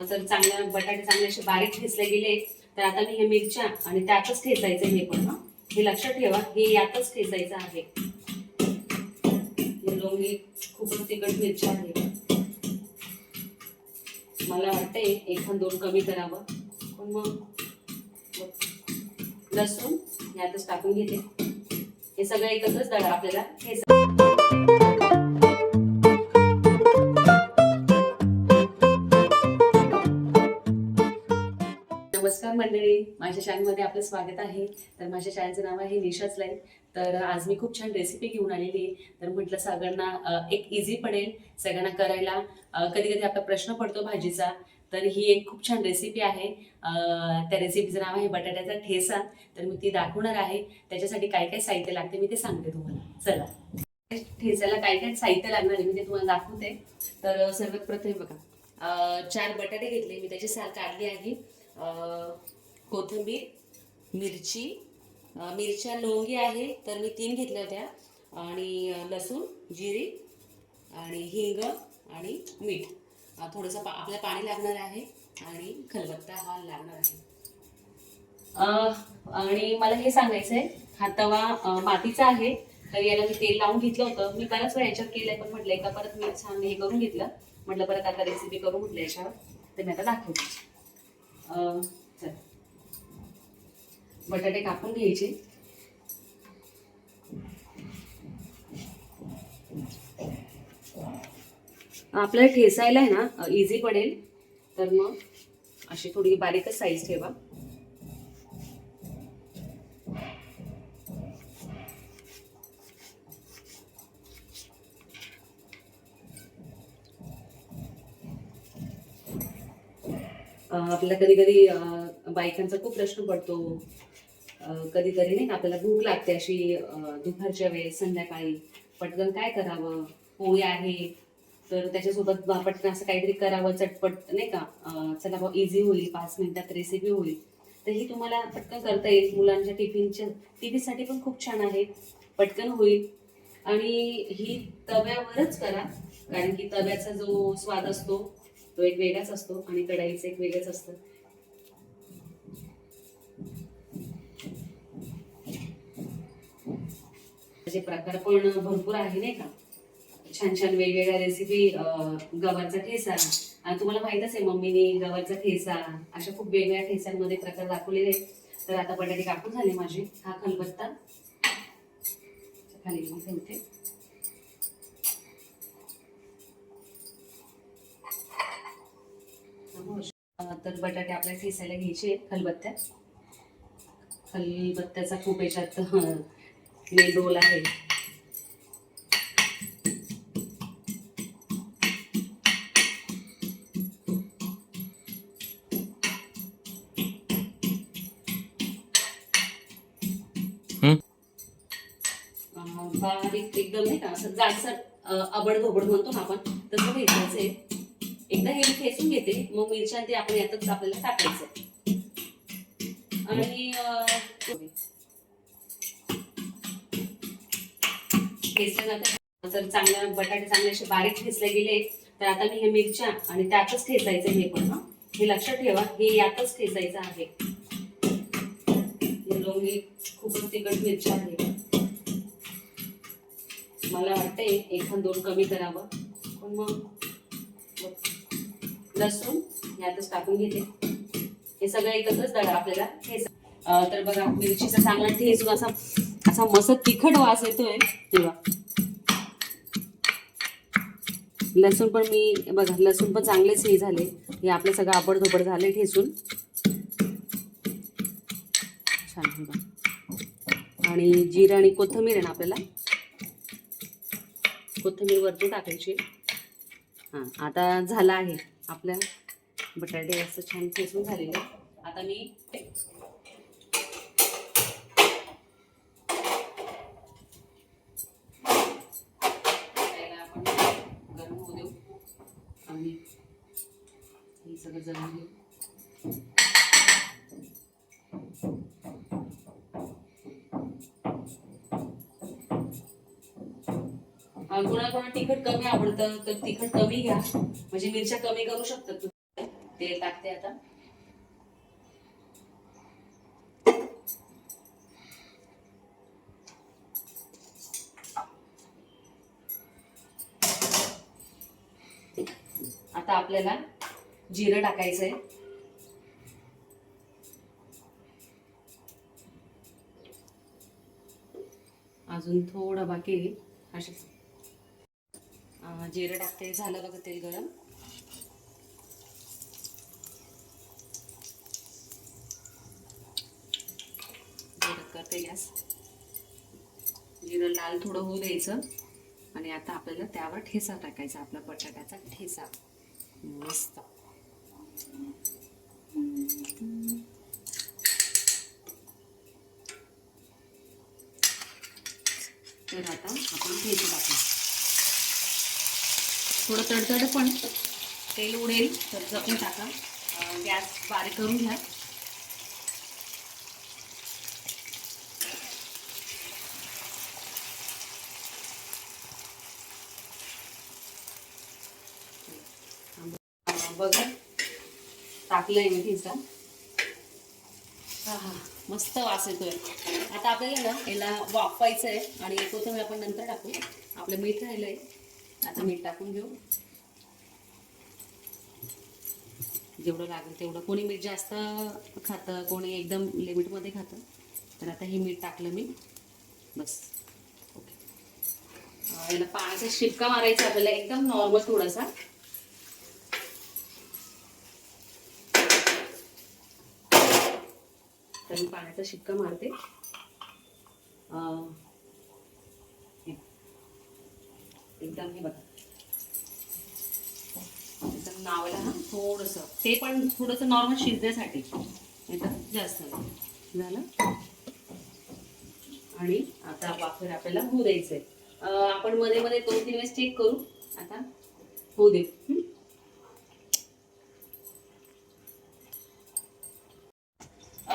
जर चांगल्या बटाटे चांगले असे बारीक ठेचले गेले तर आता मी हे मिरच्या आणि त्यातच ठेचायचं हे पण. हे लक्षात ठेवा हे यातच ठेचायचं आहे. लोंगी खूपच तिखट मिरच्या आहे मला वाटतंय एखाद दोन कमी करावं. पण मग लसूण यातच टाकून घेते. हे सगळं एकत्रच दळा आपल्याला हे नमस्कार मंडळी. माझ्या शाळेमध्ये आपलं स्वागत आहे. तर माझ्या शाळेचं नाव आहे निशाच लाईन. तर आज मी खूप छान रेसिपी घेऊन आलेली आहे. तर म्हटलं सगळ्यांना एक इझी पडेल. सगळ्यांना करायला कधी कधी आपला प्रश्न पडतो भाजीचा. तर ही एक खूप छान रेसिपी आहे. त्या रेसिपीचं नाव आहे बटाट्याचा ठेसा. तर मी ती दाखवणार आहे. त्याच्यासाठी काय काय साहित्य लागते मी ते सांगते तुम्हाला. चला. ठेसाला काय काय साहित्य लागणार आहे मी ते तुम्हाला दाखवते. तर सर्वात प्रथम बघा. चार बटाटे घेतले. मी त्याची साल काढली आहे. कोथिंबीर मिरची मिरच्या लोंगी आहे तर मी तीन घेतल्या होत्या. आणि लसूण जिरी आणि हिंग आणि मीठ. थोडंसं पा आपल्याला पाणी लागणार आहे आणि खलबत्ता हा लागणार आहे. आणि मला हे सांगायचं आहे हा तवा मातीचा आहे तर याला मी तेल लावून घेतलं होतं. मी बऱ्याच वेळा याच्यावर केलंय पण म्हटलं एका परत मी छान हे करून घेतलं. म्हटलं परत आता रेसिपी करू म्हटलं याच्यावर. तर मी आता दाखवते. बटाटे कापून घ्यायचे. आपल्याला ठेसायला आहे ना इझी पडेल. तर मग अशी थोडी बारीकच साईज ठेवा. आपल्याला कधी कधी बायकांचा खूप प्रश्न पडतो. अं, कधी नाही का आपल्याला भूक लागते अशी दुपारच्या वेळेस संध्याकाळी. पटकन काय करावं? पोळी आहे. तर त्याच्यासोबत पटकन असं काहीतरी करावं चटपट नाही का? चला बा इझी होईल. पाच मिनिटात रेसिपी होईल. तर ही तुम्हाला पटकन करता येईल. मुलांच्या टिफिनच्या टिफिनसाठी पण खूप छान आहे. पटकन होईल. आणि ही तव्यावरच करा. कारण की तव्याचा जो स्वाद असतो तो एक वेगळाच असतो आणि कढाईचं एक वेगळंच असतं. त्याचे प्रकार पण भरपूर आहे नाही का? छान छान वेगवेगळ्या रेसिपी गव्हाचा ठेसा. आणि तुम्हाला माहितच आहे मम्मीने गव्हाचा ठेसा अशा खूप वेगवेगळ्या ठेसांमध्ये प्रकार दाखवलेले आहेत. तर आता बटाटे कापून झाले माझे. हा खलबत्ता. खाली ठेवते तर बटाटे आपल्याला ठेसायला घ्यायचे खलबत्त्यात खलबत्त्याचा खूप याच्यात रोल आहे. बारीक एकदम नाही का असं जाडसर अं, अबड धोबड म्हणतो ना आपण तसं घ्यायचं आहे. एकदा हे मी ठेचून घेते मग मिरच्या ते आपण यातच आपल्याला टाकायचं आणि जर चांगल्या बटाटे चांगले असे बारीक ठेचले गेले तर आता मी हे मिरच्या आणि त्यातच ठेचायचं हे पण हे. लक्षात ठेवा हे यातच ठेचायचं आहे. लोंगी खूपच तिखट मिरच्या आहे मला वाटतंय एखाद दोन कमी करावं. पण मग लसूण यातच टाकून घेते. हे सगळं एकत्रच दळा आपल्याला. ठेच तर बघा मिरचीचा चांगला ठेचून असा असा मस्त तिखट वास येतोय. तेव्हा लसूण पण मी बघा लसूण पण चांगलेच हे झाले. हे आपलं सगळं आबडधोबड झाले ठेचून. छान आणि जिरं आणि कोथंबीर आहे ना आपल्याला? कोथंबीर वरती टाकायची. हां आता झाला आहे. आपल्या बटाटे असं छान ठेचून झालेले. आता मी तिखट कमी आवडतं तर तिखट कमी घ्या. म्हणजे मिरच्या कमी करू शकतात तुम्ही. तेल टाकते आता. आता आपल्याला जिरं टाकायचं आहे. अजून थोडं बाकी असेच जिरं टाकते. झालं बघा तेल गरम. जिरं करते गॅस. जिरं लाल थोडं होऊ द्यायचं. आणि आता आपल्याला त्यावर ठेसा टाकायचा आपला बटाट्याचा ठेसा मस्त. तर आता आपण ठेचा टाकू. थोडं तडतड पण तेल उडेल तर जपून टाका. गॅस बारीक करून घ्या. अं, बघा टाकलंय मी ठेचा हा हा मस्त वास येतोय. आता आपल्याला ना याला वाफवायचं आहे आणि कोथिंबीर आपण नंतर टाकू. आपलं मीठ राहिलंय. आता मीठ टाकून घेऊ. जेवढं लागेल तेवढं. कोणी मीठ जास्त खातं कोणी एकदम लिमिटमध्ये खातं तर आता हे मीठ टाकलं मी. बस. ओके. याला पाण्याचा शिपका मारायचा आपल्याला एकदम नॉर्मल थोडासा. तर मी पाण्याचा शिपका मारते अं, हे. एकदम हे बघा. एकदम नावाला हा थोडस. ते पण थोडस नॉर्मल शिजण्यासाठी. एकदम जास्त झालं? आणि आता वाफर आपल्याला होऊ द्यायचंय. आहे आपण मध्ये मध्ये दोन तीन वेळेस चेक करू. आता होऊ दे हं? अं,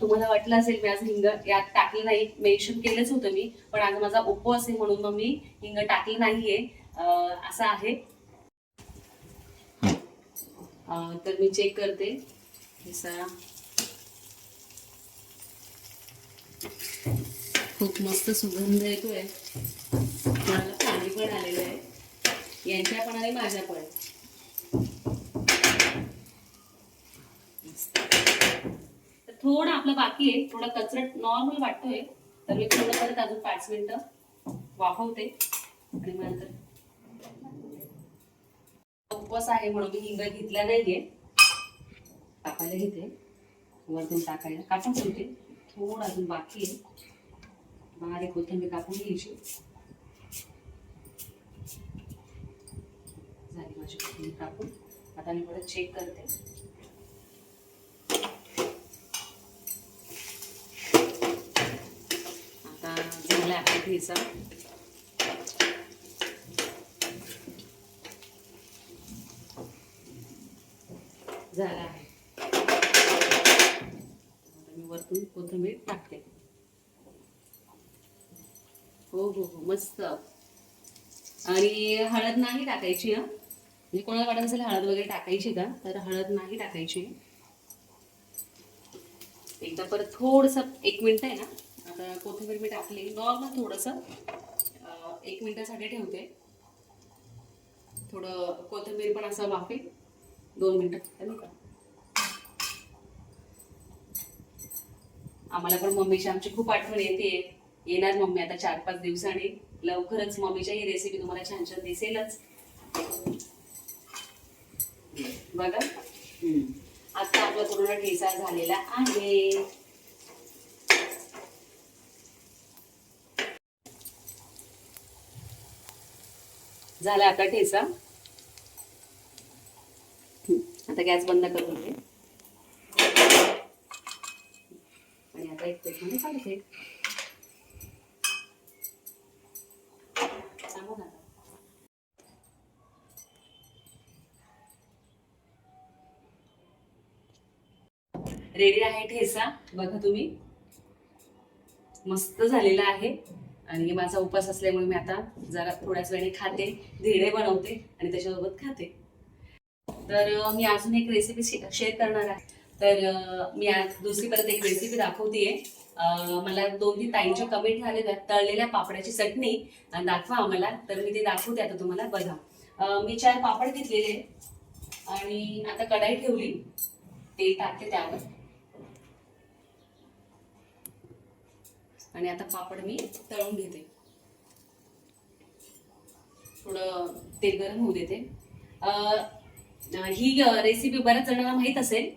तुम्हाला वाटलं असेल मी आज हिंग यात टाकलं नाही मेन्शन केलंच होतं मी पण आज माझा ओप्पो असेल म्हणून मग मी हिंग टाकलं नाहीये. असं आहे. तर मी चेक करते. खूप मस्त सुगंध येतोय. मला पाणी पण आलेलं आहे. यांच्या पण आणि माझ्या पण मस्त. तर थोडं आपलं बाकी आहे थोडं कचरट नॉर्मल वाटतोय तर मी थोडं परत अजून पाच मिनिटं वाफवते आणि मग नंतर उपवास आहे म्हणून मी हिंग घेतला नाहीये. टाकायला घेते. वरतून टाकायला. कापून ठेवते. थोडं अजून बाकी आहे. बारीक कोथिंबीर कापून घ्यायची. झाली माझी कोथिंबीर कापून. आता मी परत चेक करते आता झाला झाला आहे. मी वरतून कोथिंबीर टाकते. हो हो हो मस्त. आणि हळद नाही टाकायची हा. म्हणजे कोणाला वाटत असेल हळद वगैरे टाकायची का तर हळद नाही टाकायची. एकदा परत थोडंसं एक मिनटं आहे ना. आता कोथिंबीर मी टाकली. नॉर्मल थोडंसं एक मिनिटासाठी ठेवते. थोडं कोथिंबीर पण असं वाफेल. दोन मिनिटं. का आम्हाला पण मम्मीची आमची खूप आठवण येते. येणार मम्मी आता चार पाच दिवसांनी. लवकरच मम्मीच्या ही रेसिपी तुम्हाला छान छान दिसेलच. बघा. आता आपला पूर्ण ठेचा झालेला आहे. झाला आता ठेचा. आता गॅस बंद करून घे. आणि आता एक प्लेटमध्ये काढते रेडी आहे ठेचा? बघा तुम्ही. मस्त झालेला आहे. आणि माझा उपास असल्यामुळे मी आता जरा थोड्याच वेळाने खाते धिरडे बनवते आणि त्याच्यासोबत खाते. तर मी अजून एक रेसिपी शेअर करणार आहे. तर मी आज दुसरी परत एक रेसिपी दाखवतीये. मला दोन तीन ताईंच्या कमेंट झालेल्या आहेत. तळलेल्या पापडाची चटणी दाखवा आम्हाला. तर मी ते दाखवते आता तुम्हाला. बघा. मी चार पापड घेतलेले आणि आता कढाई ठेवली. ते टाकते त्यावर. आणि आता पापड मी तळून घेते. थोडं तेल गरम होऊ देते. अं, ही रेसिपी बऱ्याच जणांना माहीत असेल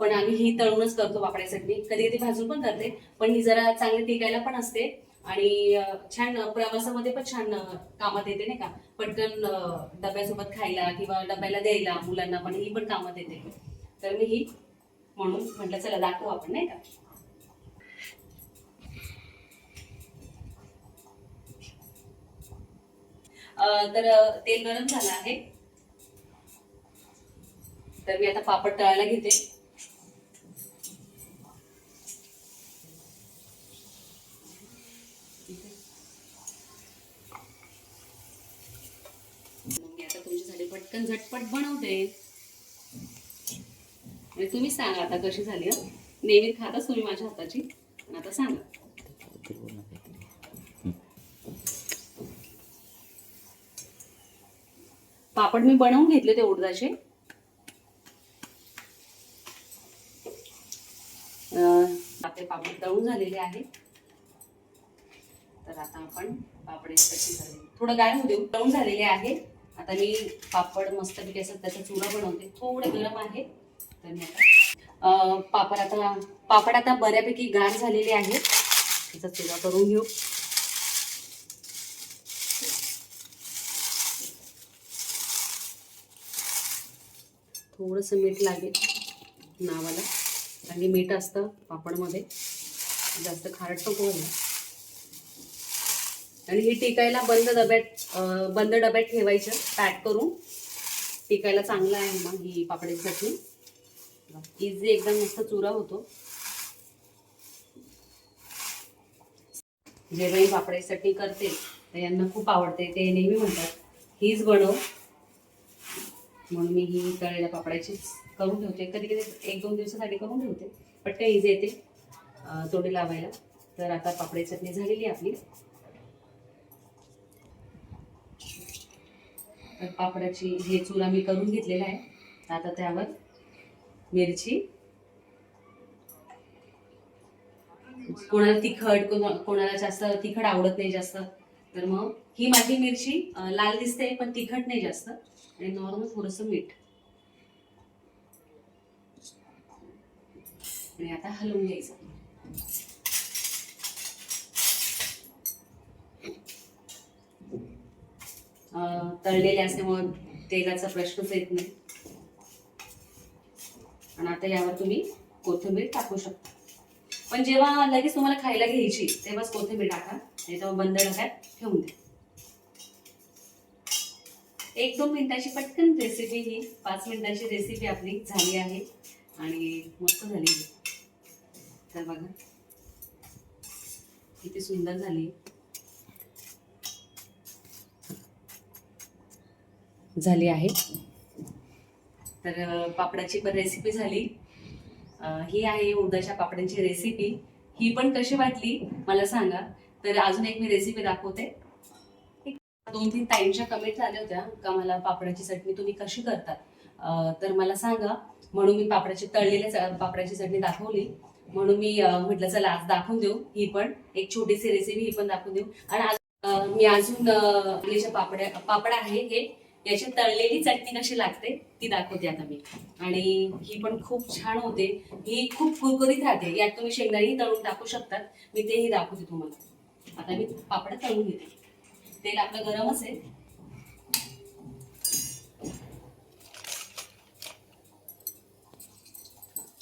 पण आम्ही ही तळूनच करतो पापड्यासाठी कधी कधी भाजून पण करते पण ही जरा चांगली टिकायला पण असते. आणि छान प्रवासामध्ये पण छान कामात येते नाही का? पटकन डब्यासोबत खायला किंवा डब्याला द्यायला मुलांना पण ही पण कामात येते. तर मी ही म्हणून म्हटलं चला दाखवू आपण नाही का? तर तेल गरम झालं आहे. तर मी आता पापड तळायला घेते. पटकन झटपट बनवते. म्हणजे आणि तुम्ही सांगा आता कशी झाली नेहमी खाताच तुम्ही माझ्या हाताची. आता सांगा. पापड मी बनवून घेतले ते उडदाचे. आपले पापड तळून झालेले आहे तर आता आपण पापड थोडं गाय होऊ देऊ तळून झालेले आहे आता मी पापड मस्तपैकी असं त्याचा चुरा बनवते. थोडं गरम आहे. तर मी आता पापड आता पापड आता बऱ्यापैकी गार झालेले आहे त्याचा चुरा करून घेऊ. थोडंसं मीठ लागेल नावाला. कारण की मीठ असतं पापडमध्ये. जास्त खारट नको व्हायला आणि ही टिकायला बंद डब्यात बंद डब्यात ठेवायचं. पॅक करून टिकायला चांगलं आहे मग ही पापडाची इझी एकदम मस्त चुरा होतो. जेव्हा पापड्यासाठी करते तर यांना खूप आवडते. ते नेहमी म्हणतात हीच बनव. म्हणून मी ही तळलेल्या पापडाचीच करून ठेवते. कधी कधी एक दोन दिवसासाठी करून ठेवते पटकन इझी येते तोडे लावायला. तर आता पापडाची चटणी झालेली आपली. तर पापडाची हे चुरा मी करून घेतलेला आहे. आता त्यावर मिरची कोणाला तिखट कोणाला जास्त तिखट आवडत नाही जास्त तर मग ही माझी मिरची लाल दिसते पण तिखट नाही जास्त. आणि नॉर्मल थोडस मीठ. आणि आता हलवून घ्यायचं. तळलेले असल्यामुळे तेलाचा प्रश्नच येत नाही. आणि आता यावर तुम्ही कोथिंबीर टाकू शकता. पण जेव्हा लगेच तुम्हाला खायला घ्यायची तेव्हाच कोथिंबीर टाका. नाही तेव्हा बंद डब्यात ठेवून द्या. एक दोन मिनिटाची पटकन रेसिपी ही पाच मिनिटाची रेसिपी आपली झाली आहे. आणि मस्त झाली तर बघा. किती सुंदर झाली झाली आहे. तर पापडाची पण रेसिपी झाली. ही आहे उडदाच्या पापडांची रेसिपी ही पण कशी वाटली मला सांगा. तर अजून एक मी रेसिपी दाखवते. दोन तीन ताईंच्या कमेंट झाल्या होत्या का मला पापडाची चटणी तुम्ही कशी करतात तर मला सांगा. म्हणून मी पापडाची तळलेल्या पापडाची चटणी दाखवली. म्हणून मी म्हटलं चला आज दाखवून देऊ ही पण. एक छोटीशी रेसिपी ही पण दाखवून देऊ. आणि आज मी अजून आपले पापड्या पापड आहे हे याची तळलेली चटणी कशी लागते ती दाखवते आता मी. आणि ही पण खूप छान होते. ही खूप कुरकुरीत राहते. यात तुम्ही शेंगदाणी तळून टाकू शकतात. मी तेही दाखवते तुम्हाला. आता मी पापड तळून घेते. तेल आपलं गरमच आहे.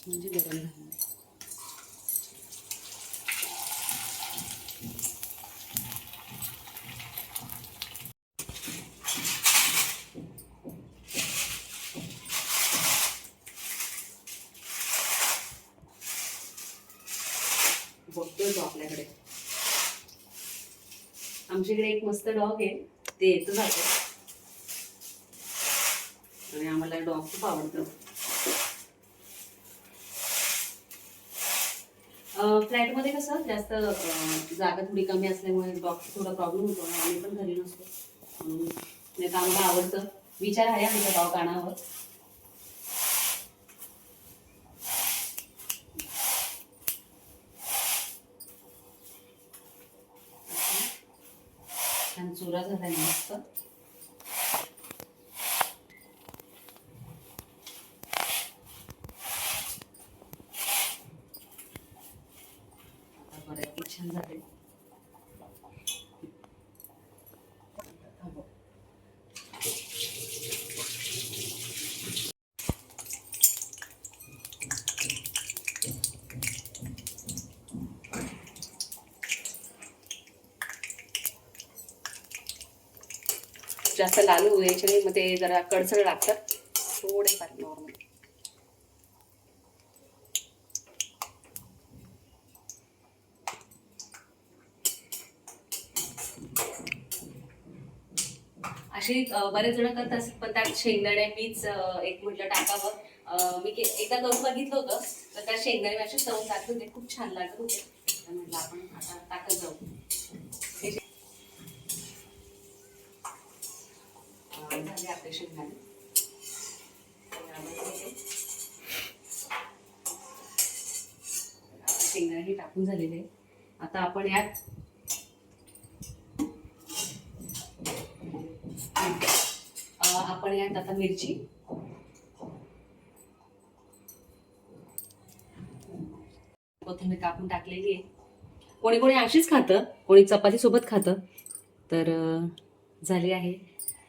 म्हणजे गरम झालं बघतोय तो आपल्याकडे आमच्याकडे एक मस्त डॉग आहे. ते येतो जातो. आणि आम्हाला डॉग खूप आवडतं. फ्लॅटमध्ये कसं जास्त जागा थोडी कमी असल्यामुळे डॉग थोडा प्रॉब्लेम होतो. आम्ही पण घरी नसतो. म्हणून नाही तर आम्हाला आवडतं. विचार आहे आमच्या डॉग आणावं छान चुरा झालाय मस्त आता बऱ्यापैकी जास्त लाल होऊ द्यायचे नाही मग ते जरा कडसड लागतात. थोडे फार नॉर्मल असे बरेच जण करत असतात पण त्यात शेंगदाणे मीच एक म्हटलं टाकावं. मी एकदा करून बघितलं होतं तर त्या शेंगदाणे असे चव टाकले होते खूप छान लागत होते. म्हटलं आपण आता टाकत जाऊ हे जे- अं, झाले आपले शेंगदाणे हे- शेंगदाणे हे टाकून झालेले आहे. आता आपण यात आपण यात आता मिरची. कोथिंबीर कापून टाकलेली आहे. कोणी कोणी अशीच खातं कोणी चपाती सोबत खातं. तर झाली आहे.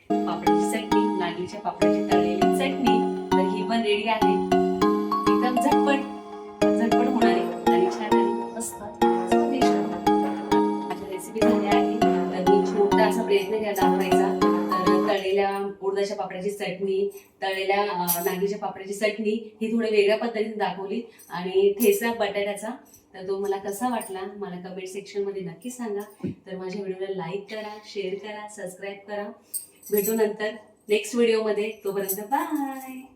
पापडाची चटणी नागलीच्या पापडाची तळलेली चटणी तर ही पण रेडी आहे. एकदम झटपट झटपट होणारी आणि छान मस्त. माझ्या रेसिपी झाल्या आहे. तर मी छोटा असा प्रयत्न केला दाखवायचा. तर तळलेल्या उडदाच्या पापडाची चटणी तळलेल्या नागीच्या नागलीच्या पापडाची चटणी ही थोडी वेगळ्या पद्धतीने दाखवली. आणि ठेचा बटाट्याचा. तर तो मला कसा वाटला मला कमेंट सेक्शनमध्ये नक्की सांगा. तर माझ्या व्हिडिओला लाईक करा शेअर करा सबस्क्राईब करा. भेटू नंतर नेक्स्ट व्हिडिओमध्ये तोपर्यंत बाय